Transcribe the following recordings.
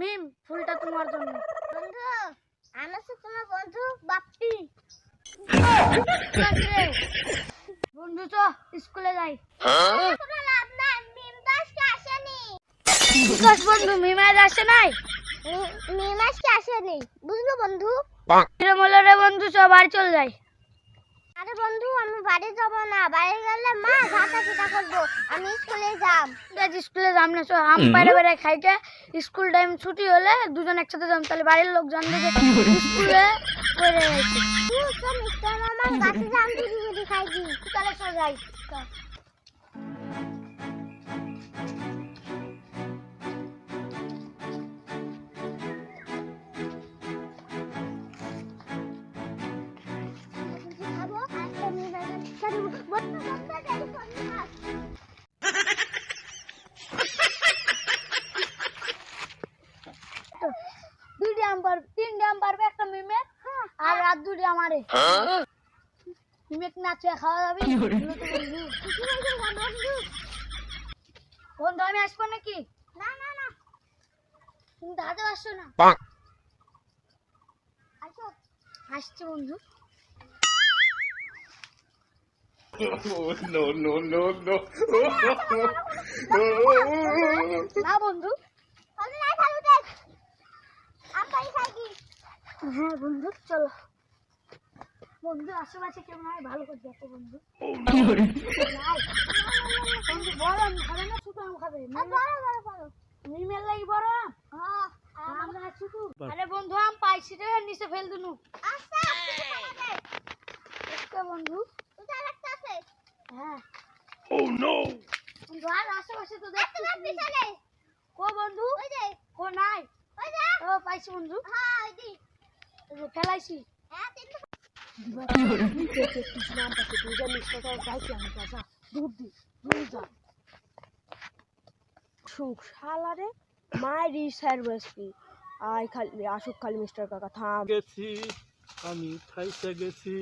মিম ফুলটা তোমার জন্য। বন্ধু আমি হচ্ছে তোমার বন্ধু বাপ্পি। বন্ধু তো স্কুলে যাই। বন্ধু মিম আজ আসে নাই? আজকে আসেনি। বুঝলো বন্ধু? রে বন্ধু বাড়ি চল যাই। আরে বন্ধু আমি বাড়ি যাব না। বাড়ি গেলে মা ঝাঁটা পিটা করব। আমি স্কুলে যাব ঠিক আছে স্কুলে যাম না সো আম বাইরে বাইরে খাইতে স্কুল টাইম ছুটি হলে দুজন একসাথে যাম তাহলে বাড়ির লোক জানবে যে স্কুলে পড়ে গেছে। তুই তো মিস্টার মামার গাছে জাম দিদি খাইবি তাহলে সো যাই। তিনটি আম পারবে একটা মিমে আর রাত দুটি আমারে। মিমে নাচে খাওয়া যাবে? বন্ধু। আমি আসব নাকি? না না না। তুমি তো আসছো না। আসো। বন্ধু। না বন্ধু। না হ্যাঁ বন্ধু চলো। বন্ধু আশেপাশে হয় ভালো করে দেখো বন্ধু। বন্ধু বড় আম খাবে না ছোট আম খাবে। আর বড় বড় বড় লাগি বড় আম? হ্যাঁ আমরা ছোট আরে বন্ধু আম পাইছি রে নিচে ফেল দিনু। আচ্ছা বন্ধু তুই আরেকটা আছে হ্যাঁ No! আশেপাশে তো একটা দেখতেছি পিছনে। কো বন্ধু? ওই যে। কো নাই? ওই যে। ও পাইছি বন্ধু। হ্যাঁ ওই দি হ্যাঁ তিনটে সুখ শালারে মায়েরই সার্ভিস কি আয় খালি আসুক খালি মিস্টার কাকা থাম। গেছি আমি ফাইসে গেছি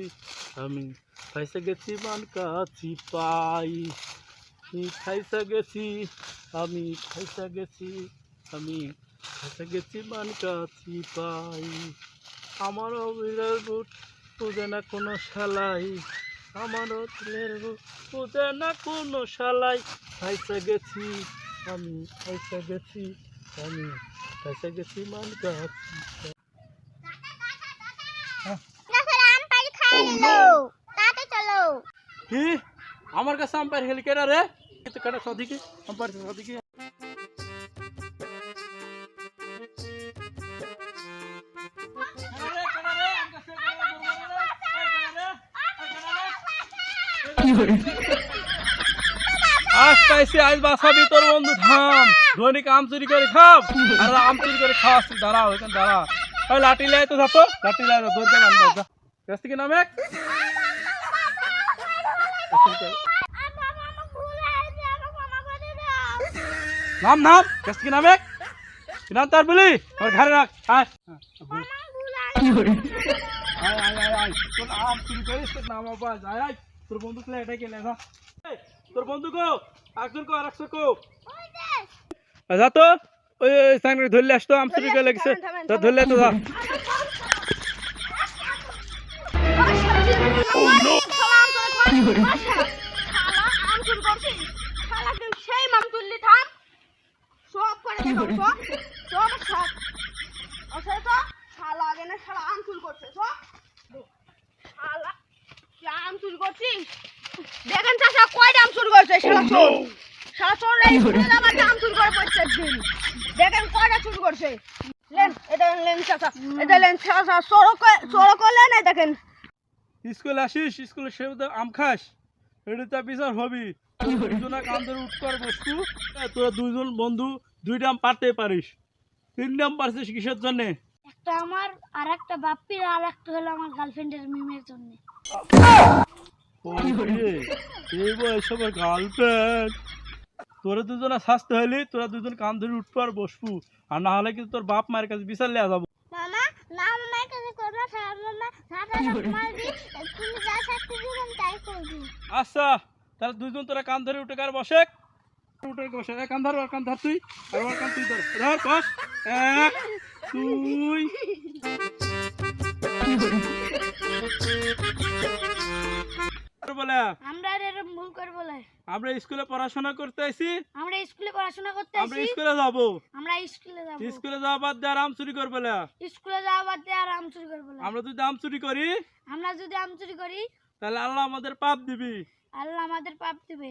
আমি ফাইসে গেছি মানকা চিপাই আমি ফাইসে গেছি আমি ফাইসে গেছি আমি ফাইসে গেছি মান কাছি পাই। আমারও বিলের বুট বুঝে না কোনো শালাই আমারও বিলের বুট বুঝে না কোনো শালাই। ফাইসে গেছি আমি ফাইসে গেছি আমি ফাইসে গেছি মান চিপাই গাছের আম পারি খাই নিলো তাতে চলো। কি? আমার কাছে আম্পায়ার হেলি কেনা রে? তো কেন সদিকে আম্পায়ার সদিকে আজ পাইছি আজ বাসাবি তোর বন্ধু থাম ধনিক আম চুরি করে খাও আর আম চুরি করে খাওয়াচ্ছি দাঁড়াও এখানে দাঁড়া ওই লাঠি লাই তো যাতো লাঠি লাই ধরতে বান্ধব যা কাছ থেকে নামে নাম নাম থেকে নামে কি নাম তার বলি ওর ঘরে রাখ আয় আয় আয় আয় আয় তোর আম চুরি করিস তোর নাম আবার আয় আয় তোর বন্ধু খেলে এটা কেলে না তোর বন্ধু কো একজন কো আর একশো কো যা তো ওই ধরলে আসতো আম চুরি করে লেগেছে তো ধরলে তো যা তুললি থাম সব করে দেবো সব সব সব আসলে তো শালা আগে না শালা আম চুল করছে শালা আম চুল করছিস? দেখেন চাষা কয়টা আম চুল করছে? শালা চোর। শালা চোর এই স্কুলে আমার আম চুল করে পড়ছে দেখেন কয়টা চুল করছে। লেন এটা লেন চাষা এটা লেন চাষা চোরও চোরও করলেন এই দেখেন। স্কুল আসিস স্কুলে সে তো আম খাস। এটা তো বিচার হবি দুজনা কাম ধরে উৎকর বস্তু। এ, তোরা দুজন বন্ধু দুইটা আম পারতে পারিস তিনটা আম পারছিস কিসের জন্যে? একটা আমার আর একটা বাপ্পির আর একটা হলো আমার গার্লফ্রেন্ডের মিমের জন্য। আমার গার্লফ্রেন্ড তোরা দুজনা স্বাস্থ্য হইলি তোরা দুজন কাম ধরে উঠবো আর বসবু। আর না হলে কিন্তু তোর বাপ মায়ের কাছে বিচার লিয়া যাব। মামা না মামার কাছে করব সারা মামা ঝাঁটা মারবি তুমি যা থাকতে দিবেন তাই করবি। আচ্ছা তাহলে দুজন তোরা কান ধরে উঠে কার বসে? উঠে বসে। এক কান ধর কান ধর তুই আর ওর কান তুই ধর। ধর বস। এক দুই। আমরা এরকম ভুল করে বলে। আমরা স্কুলে পড়াশোনা করতে আইছি। আমরা স্কুলে পড়াশোনা করতে আমরা স্কুলে যাব। আমরা স্কুলে যাব। স্কুলে যাওয়া বাদ দিয়ে আরাম চুরি করবে না। স্কুলে যাওয়া বাদ দিয়ে আরাম চুরি করব না আমরা যদি আম চুরি করি আমরা যদি আম চুরি করি তাহলে আল্লাহ আমাদের পাপ দিবি। আল্লাহ আমাদের পাপ দিবে।